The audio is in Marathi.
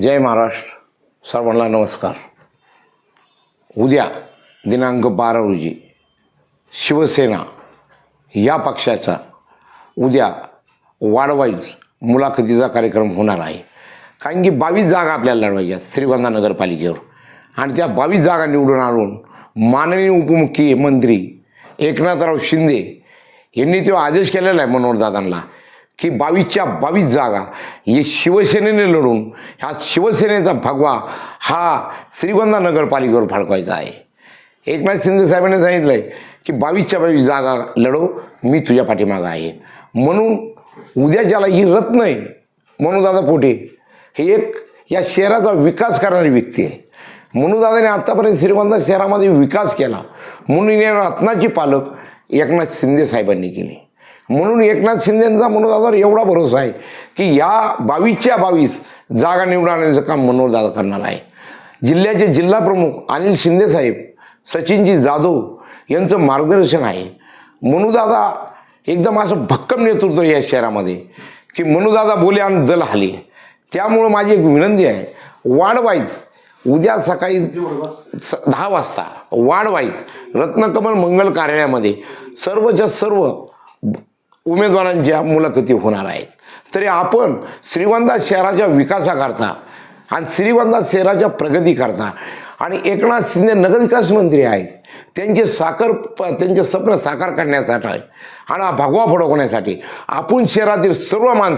जय महाराष्ट्र. सर्वांना नमस्कार. उद्या दिनांक बारा रोजी शिवसेना या पक्षाचा उद्या वाडवाईज मुलाखतीचा कार्यक्रम होणार आहे. कारण की बावीस जागा आपल्याला लढवायच्या श्रीगंधा नगरपालिकेवर. आणि त्या बावीस जागा निवडून आणून माननीय उपमुख्यमंत्री एकनाथराव शिंदे यांनी तो आदेश केलेला आहे मनोहरदादांना. की बावीसच्या बावीस जागा हे शिवसेनेने लढून ह्या शिवसेनेचा भगवा हा श्रीगोंदा नगरपालिकेवर फडकवायचा आहे. एकनाथ शिंदे साहेबांनी सांगितलं आहे की बावीसच्या बावीस जागा लढो मी तुझ्या पाठीमागं आहे. म्हणून उद्या ज्याला ही रत्न आहे मनोदादा पोटे हे एक या शहराचा विकास करणारी व्यक्ती आहे. मनोदादाने आत्तापर्यंत श्रीगोंदा शहरामध्ये विकास केला म्हणून या रत्नाची पालक एकनाथ शिंदे साहेबांनी केली. म्हणून एकनाथ शिंदेंचा मनोदादावर एवढा भरोसा आहे की या बावीसच्या बावीस जागा निवडून आणण्याचं काम मनोजदादा करणार आहे. जिल्ह्याचे जिल्हा प्रमुख अनिल शिंदेसाहेब सचिनजी जाधव यांचं मार्गदर्शन आहे. मनुदादा एकदम असं भक्कम नेतृत्व या शहरामध्ये की मनुदादा बोले आणि दल हाले. त्यामुळं माझी एक विनंती आहे वाढवायच उद्या सकाळी स दहा वाजता वाढवायच रत्नकमल मंगल कार्यालयामध्ये सर्वच्या सर्व उमेदवारांच्या मुलाखती होणार आहेत. तरी आपण श्रीगोंदा शहराच्या विकासाकरता आणि श्रीगोंदा शहराच्या प्रगतीकरता आणि एकनाथ शिंदे नगरविकास मंत्री आहेत त्यांचे साकार प त्यांचे स्वप्न साकार करण्यासाठी आणि भगवा फडकवण्यासाठी आपण शहरातील सर्व माणसं